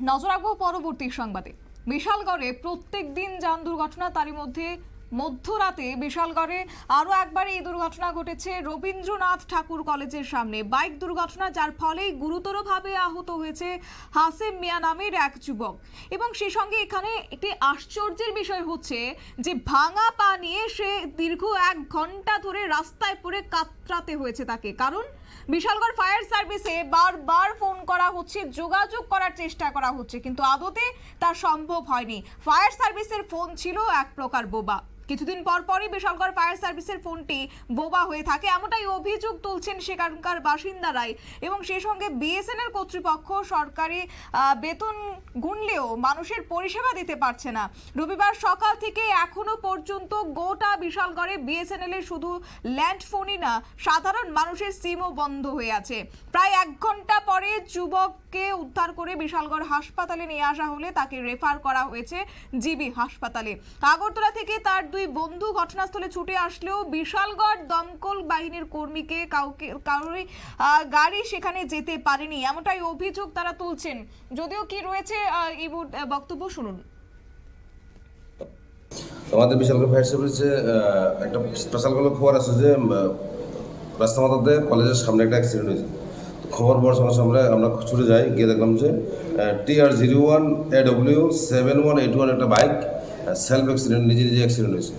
নজর রাখব পরবর্তী সংবাদে। বিশালগড়ে প্রত্যেক দিন যান দুর্ঘটনা, তারই মধ্যে মধ্যরাতে বিশালগড়ে আরও একবার এই দুর্ঘটনা ঘটেছে। রবীন্দ্রনাথ ঠাকুর কলেজের সামনে বাইক দুর্ঘটনা, যার ফলে গুরুতরভাবে আহত হয়েছে হাসেম মিয়া নামের এক যুবক। এবং সেই সঙ্গে এখানে একটি আশ্চর্যের বিষয় হচ্ছে যে ভাঙা পা নিয়ে সে দীর্ঘ এক ঘণ্টা ধরে রাস্তায় পড়ে কাতরাতে হয়েছে তাকে। কারণ বিশালগড় ফায়ার সার্ভিসে বারবার ফোন করা হচ্ছে, যোগাযোগ করার চেষ্টা করা হচ্ছে, কিন্তু আদতে তা সম্ভব হয়নি। ফায়ার সার্ভিসের ফোন ছিল এক প্রকার বোবা। কিছুদিন পর পরই বিশালগড় ফায়ার সার্ভিসের ফোনটি বোবা হয়ে থাকে। এমনটাই অভিযোগ তুলছেন সেখানকার বাসিন্দারাই। এবং সেই সঙ্গে বিএসএনএল কর্তৃপক্ষ সরকারি বেতন গুনলেও মানুষের পরিষেবা দিতে পারছে না। রবিবার সকাল থেকে এখনও পর্যন্ত গোটা বিশালগড়ে বিএসএনএল এর শুধু ল্যান্ড ফোনই না, সাধারণ মানুষের সিমও বন্ধ হয়ে আছে। প্রায় এক ঘণ্টা পরে যুবককে উদ্ধার করে বিশালগড় হাসপাতালে নিয়ে আসা হলে তাকে রেফার করা হয়েছে জিবি হাসপাতালে। আগরতলা থেকে তার দুই বন্ধু ঘটনাস্থলে ছুটে আসলেও বিশালগড় দমকল বাহিনীর কর্মীকে কাউকে কারোরই গাড়ি সেখানে যেতে পারেনি। এমনটাই অভিযোগ তারা তুলছেন। যদিও কি রয়েছে এই বক্তব্য শুনুন। আমাদের বিশালগড় ফায়ার সার্ভিসে একটা স্পেশাল কোনো খবর আছে যে রাস্তা মাথাতে কলেজের সামনে একটা অ্যাক্সিডেন্ট হয়েছে। খবর পাওয়ার সঙ্গে সঙ্গে আমরা ছুটে যাই, গিয়ে দেখলাম যে T R zero one A W seven one eight one একটা বাইক সেলফ অ্যাক্সিডেন্ট নিজে নিজে অ্যাক্সিডেন্ট হয়েছে।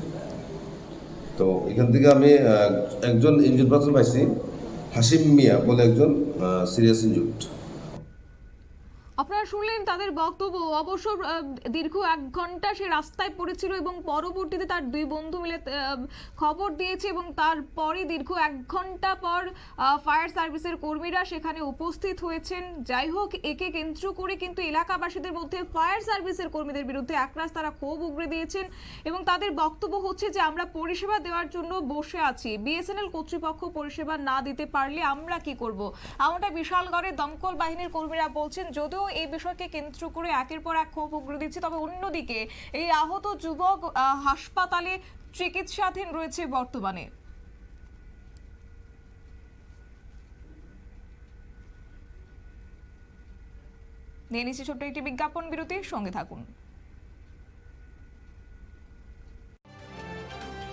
তো এখান থেকে আমি একজন ইঞ্জুর পার্সন পাইছি, হাসিম মিয়া বলে একজন সিরিয়াস ইঞ্জুর্ড আপনারা শুনলেন তাদের বক্তব্য। অবশ্য দীর্ঘ এক ঘণ্টা সে রাস্তায় পড়েছিল এবং পরবর্তীতে তার দুই বন্ধু মিলে খবর দিয়েছে এবং তারপরে দীর্ঘ এক ঘণ্টা পর ফায়ার সার্ভিসের কর্মীরা সেখানে উপস্থিত হয়েছেন। যাই হোক, একে কেন্দ্র করে কিন্তু এলাকাবাসীদের মধ্যে ফায়ার সার্ভিসের কর্মীদের বিরুদ্ধে একরাশ তারা ক্ষোভ উগড়ে দিয়েছেন এবং তাদের বক্তব্য হচ্ছে যে, আমরা পরিষেবা দেওয়ার জন্য বসে আছি। বিএসএনএল কর্তৃপক্ষ পরিষেবা না দিতে পারলে আমরা কি করব? এমনটা বিশালগড়ে দমকল বাহিনীর কর্মীরা বলছেন, যদিও এই বিষয়কে কেন্দ্র করে একের পর এক ক্ষোভ উগড়ে দিচ্ছে। তবে অন্যদিকে এই আহত যুবক হাসপাতালে চিকিৎসাধীন রয়েছে বর্তমানে। নিয়ে নিচ্ছি ছোট্ট একটি বিজ্ঞাপন বিরতির, সঙ্গে থাকুন।